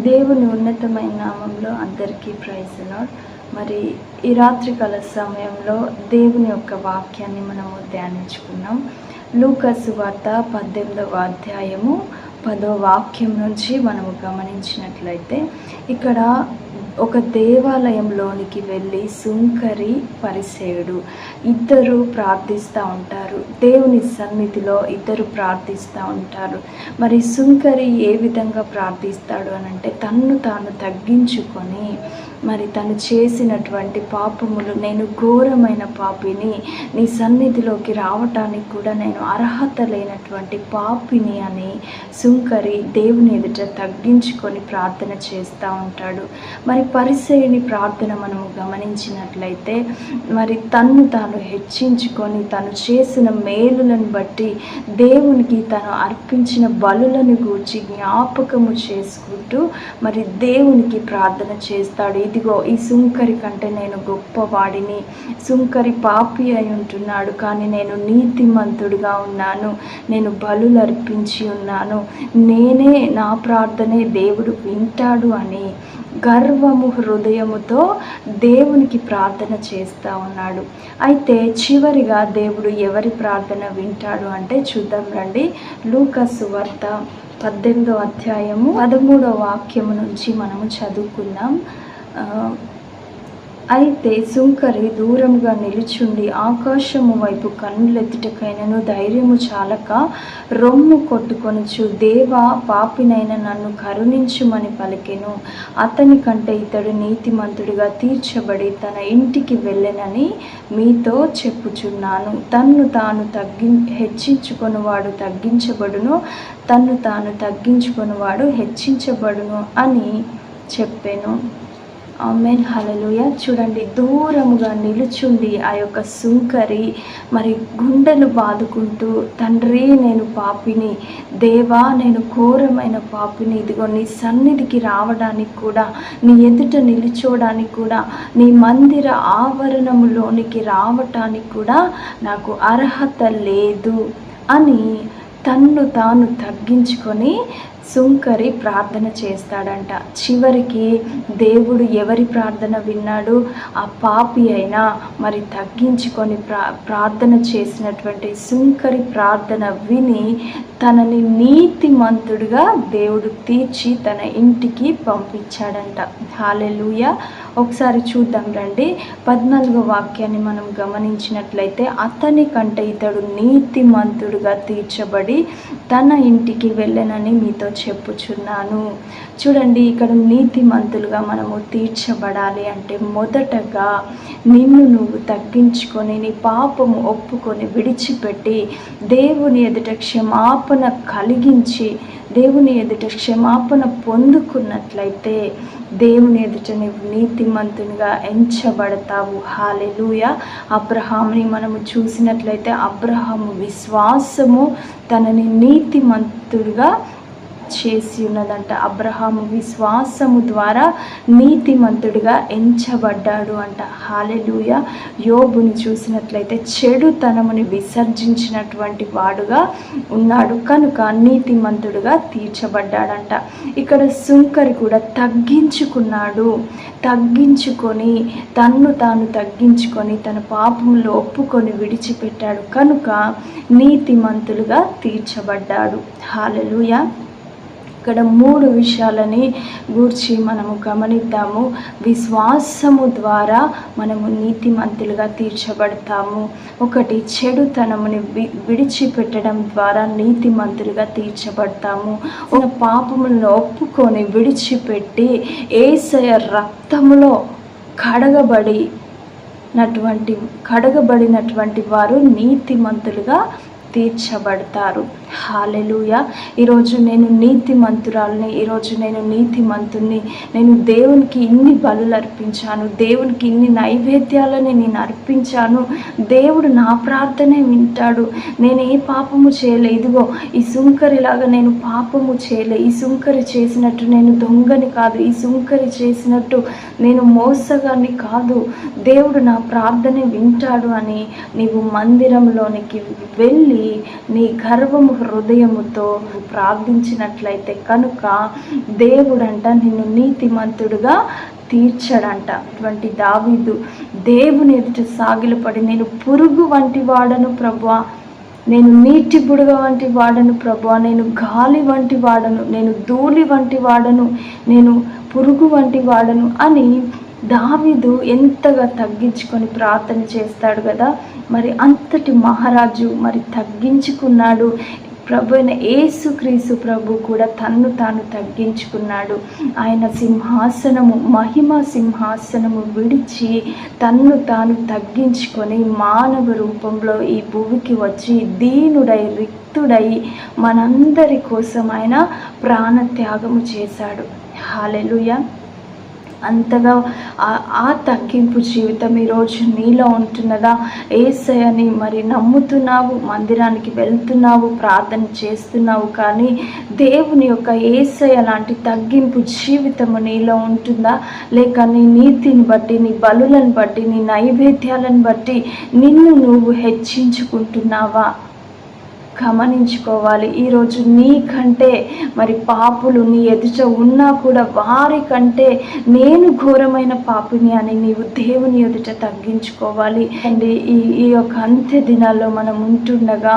దేవుని ఉన్నతమైన నామంలో అందరికీ ప్రైజ్ లాడ్ మరి ఈ రాత్రికాల సమయంలో దేవుని యొక్క వాక్యాన్ని మనము ధ్యానించుకున్నాం లూకస్ వార్త పద్దెనిమిదవ అధ్యాయము పదో వాక్యం నుంచి మనము గమనించినట్లయితే ఇక్కడ ఒక దేవాలయంలోనికి వెళ్ళి సుంకరి పరిసేయుడు ఇద్దరు ప్రార్థిస్తూ ఉంటారు. దేవుని సన్నిధిలో ఇద్దరు ప్రార్థిస్తూ ఉంటారు. మరి సుంకరి ఏ విధంగా ప్రార్థిస్తాడు అని అంటే తన్ను తాను తగ్గించుకొని మరి తను చేసినటువంటి పాపములు నేను ఘోరమైన పాపిని నీ సన్నిధిలోకి రావటానికి కూడా నేను అర్హత లేనటువంటి పాపిని అని సుంకరి దేవుని ఎదుట తగ్గించుకొని ప్రార్థన చేస్తూ ఉంటాడు. మరి పరిసయుని ప్రార్థన మనము గమనించినట్లయితే మరి తన్ను తాను హెచ్చించుకొని తను చేసిన మేలులను బట్టి దేవునికి తను అర్పించిన బలులను గూర్చి జ్ఞాపకము చేసుకుంటూ మరి దేవునికి ప్రార్థన చేస్తాడు. ఇదిగో ఈ సుంకరి కంటే నేను గొప్పవాడిని. సుంకరి పాపి అయి ఉంటున్నాడు కానీ నేను నీతిమంతుడుగా ఉన్నాను. నేను బలులు అర్పించి ఉన్నాను. నేనే నా ప్రార్థనే దేవుడు వింటాడు అని గర్వము హృదయముతో దేవునికి ప్రార్థన చేస్తూ ఉన్నాడు. అయితే చివరిగా దేవుడు ఎవరి ప్రార్థన వింటాడు అంటే చూద్దాం రండి. లూకసు వార్త పద్దెనిమిదో అధ్యాయము పదమూడో వాక్యము నుంచి మనము చదువుకుందాం. అయితే సుంకరి దూరంగా నిలుచుండి ఆకాశము వైపు కన్నులెత్తుటకైనను ధైర్యము చాలక రొమ్ము కొట్టుకొనుచు దేవా పాపినైన నన్ను కరుణించుమని పలికెను. అతని కంటే ఇతడు నీతిమంతుడిగా తీర్చబడి తన ఇంటికి వెళ్ళెనని మీతో చెప్పుచున్నాను. తన్ను తాను తగ్గి హెచ్చించుకొనివాడు తగ్గించబడును. తన్ను తాను తగ్గించుకొనివాడు హెచ్చించబడును అని చెప్పాను. ఆమెన్ హలలుయ చూడండి దూరముగా నిలుచుండి ఆ యొక్క సుంకరి మరి గుండెను బాదుకుంటూ తండ్రి నేను పాపిని దేవా నేను ఘోరమైన పాపిని ఇదిగో నీ సన్నిధికి రావడానికి కూడా నీ ఎదుట నిలుచోడానికి కూడా నీ మందిర ఆవరణములోనికి రావటానికి కూడా నాకు అర్హత లేదు అని తన్ను తాను తగ్గించుకొని సుంకరి ప్రార్థన చేస్తాడంట. చివరికి దేవుడు ఎవరి ప్రార్థన విన్నాడు? ఆ పాపి అయినా మరి తగ్గించుకొని ప్రా ప్రార్థన చేసినటువంటి సుంకరి ప్రార్థన విని తనని నీతిమంతుడిగా దేవుడు తీర్చి తన ఇంటికి పంపించాడంట. హాలెలుయ. ఒకసారి చూద్దాం రండి. పద్నాలుగో వాక్యాన్ని మనం గమనించినట్లయితే అతని కంటే ఇతడు నీతిమంతుడుగా తీర్చబడి తన ఇంటికి వెళ్ళనని మీతో చెప్పుచున్నాను. చూడండి ఇక్కడ నీతిమంతులుగా మనము తీర్చబడాలి అంటే మొదటగా నిన్ను నువ్వు తగ్గించుకొని నీ పాపము ఒప్పుకొని విడిచిపెట్టి దేవుని ఎదుట క్షమాపణ కలిగించి దేవుని ఎదుట క్షమాపణ పొందుకున్నట్లయితే దేవుని ఎదుట నీవు నీతిమంతునిగా ఎంచబడతావు. హాలెలుయ అబ్రహాంని మనము చూసినట్లయితే అబ్రహాము విశ్వాసము తనని నీతిమంతుడిగా చేసి ఉన్నదంట. అబ్రహాము విశ్వాసము ద్వారా నీతిమంతుడిగా ఎంచబడ్డాడు అంట. హాలెలూయ. యోబుని చూసినట్లయితే చెడుతనముని విసర్జించినటువంటి వాడుగా ఉన్నాడు. కనుక నీతిమంతుడుగా తీర్చబడ్డాడంట. ఇక్కడ సుంకరి కూడా తగ్గించుకున్నాడు. తగ్గించుకొని తన్ను తాను తగ్గించుకొని తన పాపంలో ఒప్పుకొని విడిచిపెట్టాడు. కనుక నీతిమంతులుగా తీర్చబడ్డాడు. హాలెలూయ. ఇక్కడ మూడు విషయాలని గూర్చి మనము గమనిద్దాము. విశ్వాసము ద్వారా మనము నీతిమంతులుగా తీర్చబడతాము. ఒకటి చెడుతనముని వి విడిచిపెట్టడం ద్వారా నీతిమంతులుగా తీర్చబడతాము. ఒక పాపములను ఒప్పుకొని విడిచిపెట్టి ఏసయ రక్తములో కడగబడి నటువంటి కడగబడినటువంటి వారు నీతిమంతులుగా తీర్చబడతారు. హాలెలుయ ఈరోజు నేను నీతి మంతురాలని ఈరోజు నేను నీతి మంతుని నేను దేవునికి ఇన్ని బలులు అర్పించాను దేవునికి ఇన్ని నైవేద్యాలని నేను అర్పించాను. దేవుడు నా ప్రార్థనే వింటాడు. నేను ఏ పాపము చేయలే. ఇదిగో ఈ సుంకరిలాగా నేను పాపము చేయలే. ఈ సుంకరి చేసినట్టు నేను దొంగని కాదు. ఈ సుంకరి చేసినట్టు నేను మోసగాన్ని కాదు. దేవుడు నా ప్రార్థనే వింటాడు అని నీవు మందిరంలోనికి వెళ్ళి నుండి నీ గర్వము హృదయముతో ప్రార్థించినట్లయితే కనుక దేవుడంట నిన్ను నీతిమంతుడుగా తీర్చడంట. అటువంటి దావీదు దేవుని ఎదుట సాగిలపడి నేను పురుగు వంటి వాడను ప్రభా నేను నీటి బుడగ వంటి వాడను ప్రభా నేను గాలి వంటి వాడను నేను ధూళి వంటి వాడను నేను పురుగు వంటి వాడను అని దావీదు ఎంతగా తగ్గించుకొని ప్రార్థన చేస్తాడు కదా? మరి అంతటి మహారాజు మరి తగ్గించుకున్నాడు. ప్రభు అయిన యేసుక్రీస్తు ప్రభు కూడా తన్ను తాను తగ్గించుకున్నాడు. ఆయన సింహాసనము మహిమ సింహాసనము విడిచి తన్ను తాను తగ్గించుకొని మానవ రూపంలో ఈ భూమికి వచ్చి దీనుడై రిక్తుడై మనందరి కోసం ఆయన ప్రాణత్యాగము చేశాడు. హాలెలుయా. అంతగా ఆ తగ్గింపు జీవితం ఈరోజు నీలో ఉంటున్నదా? ఏసయని మరి నమ్ముతున్నావు మందిరానికి వెళ్తున్నావు ప్రార్థన చేస్తున్నావు కానీ దేవుని యొక్క ఏసయ లాంటి తగ్గింపు జీవితము నీలో ఉంటుందా? లేక నీ నీతిని బట్టి నీ బలులను బట్టి నీ నైవేద్యాలను బట్టి నిన్ను నువ్వు హెచ్చించుకుంటున్నావా? గమనించుకోవాలి. ఈరోజు నీకంటే మరి పాపులు నీ ఎదుట ఉన్నా కూడా వారి కంటే నేను ఘోరమైన పాపిని అని నీవు దేవుని ఎదుట తగ్గించుకోవాలి. అండ్ ఈ ఈ యొక్క అంత్య దినాల్లో మనం ఉంటుండగా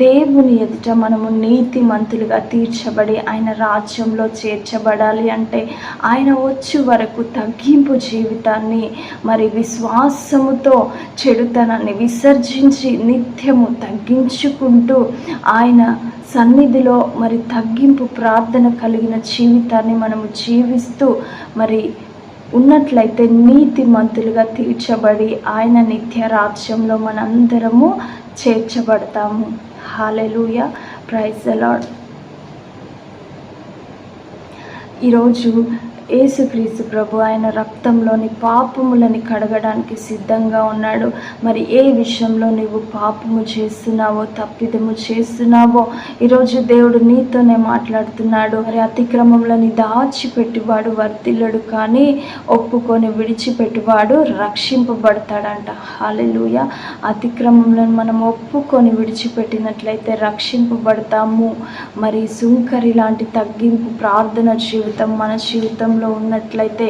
దేవుని ఎదుట మనము నీతి మంతులుగా తీర్చబడి ఆయన రాజ్యంలో చేర్చబడాలి అంటే ఆయన వచ్చే వరకు తగ్గింపు జీవితాన్ని మరి విశ్వాసముతో చెడుతనాన్ని విసర్జించి నిత్యము తగ్గించుకుంటూ ఆయన సన్నిధిలో మరి తగ్గింపు ప్రార్థన కలిగిన జీవితాన్ని మనము జీవిస్తూ మరి ఉన్నట్లయితే నీతి మంతులుగా తీర్చబడి ఆయన నిత్య రాజ్యంలో మనందరము చేర్చబడతాము. హాలెలుయ ప్రైజ్ అలాడ్ ఈరోజు యేసుక్రీస్తు ప్రభు ఆయన రక్తంలోని పాపములని కడగడానికి సిద్ధంగా ఉన్నాడు. మరి ఏ విషయంలో నువ్వు పాపము చేస్తున్నావో తప్పిదము చేస్తున్నావో ఈరోజు దేవుడు నీతోనే మాట్లాడుతున్నాడు. మరి అతిక్రమంలోని దాచిపెట్టివాడు వర్తిల్లడు కానీ ఒప్పుకొని విడిచిపెట్టివాడు రక్షింపబడతాడంట. హాలెలుయ అతిక్రమంలో మనం ఒప్పుకొని విడిచిపెట్టినట్లయితే రక్షింపబడతాము. మరి సుంకరి లాంటి తగ్గింపు ప్రార్థన జీవితం మన జీవితంలో రాజ్యంలో ఉన్నట్లయితే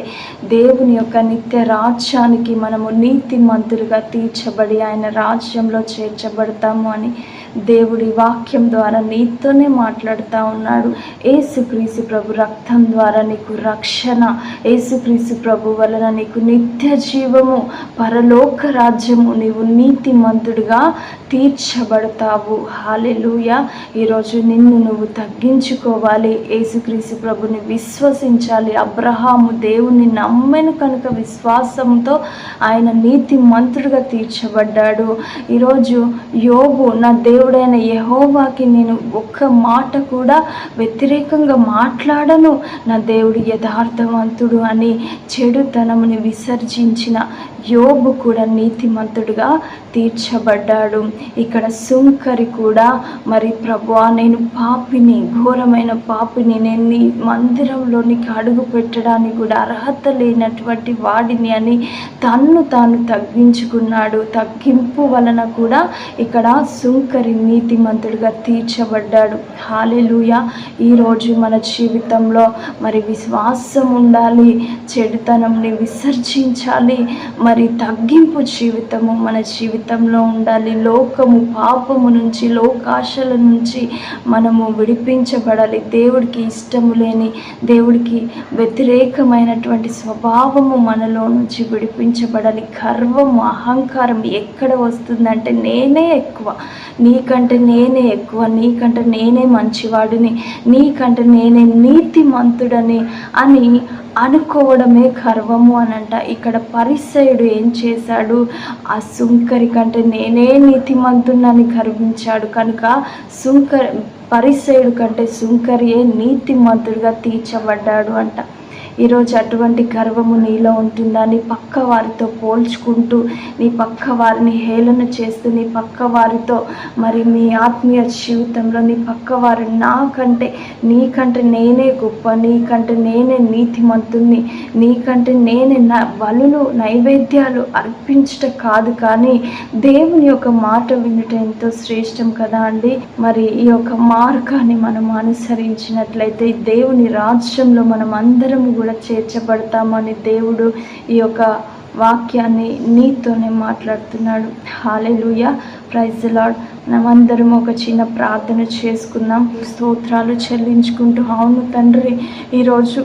దేవుని యొక్క నిత్య రాజ్యానికి మనము నీతి మంతులుగా తీర్చబడి ఆయన రాజ్యంలో చేర్చబడతాము అని దేవుడి వాక్యం ద్వారా నీతోనే మాట్లాడుతూ ఉన్నాడు. ఏసుక్రీసు ప్రభు రక్తం ద్వారా నీకు రక్షణ ఏసుక్రీసు ప్రభు వలన నీకు నిత్య జీవము పరలోక రాజ్యము నీవు నీతి మంతుడిగా తీర్చబడతావు. హాలెలుయ ఈరోజు నిన్ను నువ్వు తగ్గించుకోవాలి. ఏసుక్రీసు ప్రభుని విశ్వసించాలి. అబ్రహాము దేవుని నమ్మెను కనుక విశ్వాసంతో ఆయన నీతి మంత్రుడిగా తీర్చబడ్డాడు. ఈరోజు యోగు నా దేవుడైన యహోవాకి నేను ఒక్క మాట కూడా వ్యతిరేకంగా మాట్లాడను. నా దేవుడు యథార్థవంతుడు అని చెడుతనముని విసర్జించిన యోబు కూడా నీతిమంతుడుగా తీర్చబడ్డాడు. ఇక్కడ సుంకరి కూడా మరి ప్రభా నేను పాపిని ఘోరమైన పాపిని నేను నీ మందిరంలోనికి అడుగు పెట్టడానికి కూడా అర్హత లేనటువంటి వాడిని అని తన్ను తాను తగ్గించుకున్నాడు. తగ్గింపు వలన కూడా ఇక్కడ సుంకరి నీతిమంతుడిగా తీర్చబడ్డాడు. హాలెలుయ. ఈరోజు మన జీవితంలో మరి విశ్వాసం ఉండాలి చెడుతనంని విసర్జించాలి మరి మరి తగ్గింపు జీవితము మన జీవితంలో ఉండాలి. లోకము పాపము నుంచి లోకాశల నుంచి మనము విడిపించబడాలి. దేవుడికి ఇష్టము లేని దేవుడికి వ్యతిరేకమైనటువంటి స్వభావము మనలో నుంచి విడిపించబడాలి. గర్వము అహంకారం ఎక్కడ వస్తుందంటే నేనే ఎక్కువ. నీకంటే నేనే ఎక్కువ. నీకంటే నేనే మంచివాడిని. నీకంటే నేనే నీతిమంతుడని అని అనుకోవడమే గర్వము అనంట. ఇక్కడ పరిసయుడు ఏం చేశాడు? ఆ సుంకరి కంటే నేనే నీతిమంతున్నని గర్వించాడు. కనుక సుంకరి పరిసయుడు కంటే సుంకరియే నీతిమంతుడిగా తీర్చబడ్డాడు అంట. ఈరోజు అటువంటి గర్వము నీలో ఉంటుందా? నీ పక్క వారితో పోల్చుకుంటూ నీ పక్క వారిని హేళన చేస్తూ నీ పక్క వారితో మరి నీ ఆత్మీయ జీవితంలో నీ పక్క వారు నాకంటే నీకంటే నేనే గొప్ప నీకంటే నేనే నీతిమంతుని నీకంటే నేనే నా బలులు నైవేద్యాలు అర్పించట కాదు కానీ దేవుని యొక్క మాట వినుట ఎంతో శ్రేష్టం కదా అండి. మరి ఈ యొక్క మార్గాన్ని మనం అనుసరించినట్లయితే దేవుని రాజ్యంలో మనం అందరం కూడా చేర్చబడతామని దేవుడు ఈ యొక్క వాక్యాన్ని నీతోనే మాట్లాడుతున్నాడు. హాలెలుయ ప్రైజ్ లాడ్ మనమందరం ఒక చిన్న ప్రార్థన చేసుకుందాం. స్తోత్రాలు చెల్లించుకుంటూ. అవును తండ్రి ఈరోజు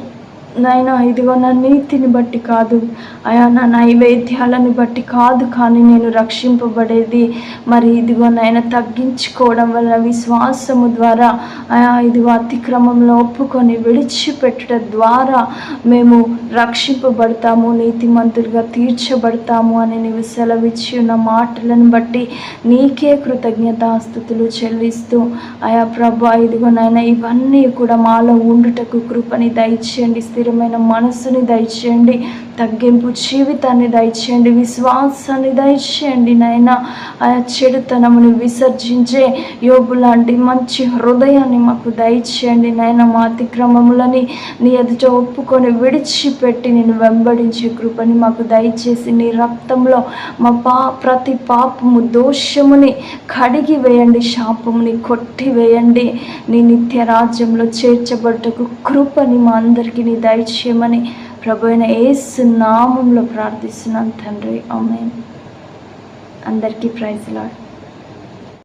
నాయన ఇదిగో నా నీతిని బట్టి కాదు. అయా నా నైవేద్యాలను బట్టి కాదు కానీ నేను రక్షింపబడేది. మరి ఇదిగో నాయన తగ్గించుకోవడం వల్ల విశ్వాసము ద్వారా అయా ఇదిగో అతిక్రమంలో ఒప్పుకొని విడిచిపెట్టడం ద్వారా మేము రక్షింపబడతాము నీతిమంతులుగా తీర్చబడతాము అని నీవు సెలవిచ్చి ఉన్న మాటలను బట్టి నీకే కృతజ్ఞతాస్థుతులు చెల్లిస్తూ అయా ప్రభా ఇదిగో నాయన ఇవన్నీ కూడా మాలో ఉండుటకు కృపని దయచేయండి స్థిరమైన మనస్సుని దయచేయండి. తగ్గింపు జీవితాన్ని దయచేయండి విశ్వాసాన్ని దయచేయండి నాయన. ఆ చెడుతనముని విసర్జించే యోగు లాంటి మంచి హృదయాన్ని మాకు దయచేయండి నాయన. మా అతిక్రమములని నీ ఎదుట ఒప్పుకొని విడిచిపెట్టి నేను వెంబడించే కృపని మాకు దయచేసి నీ రక్తంలో మా పా ప్రతి పాపము దోషముని కడిగి వేయండి శాపముని కొట్టి వేయండి నీ నిత్య రాజ్యంలో చేర్చబడ్డకు కృపని మా అందరికీ నీ దయచేయమని ప్రభు అయిన ఏసు నామంలో ప్రార్థిస్తున్నాను తండ్రి. ఆమె అందరికీ ప్రైజ్ లాడ్.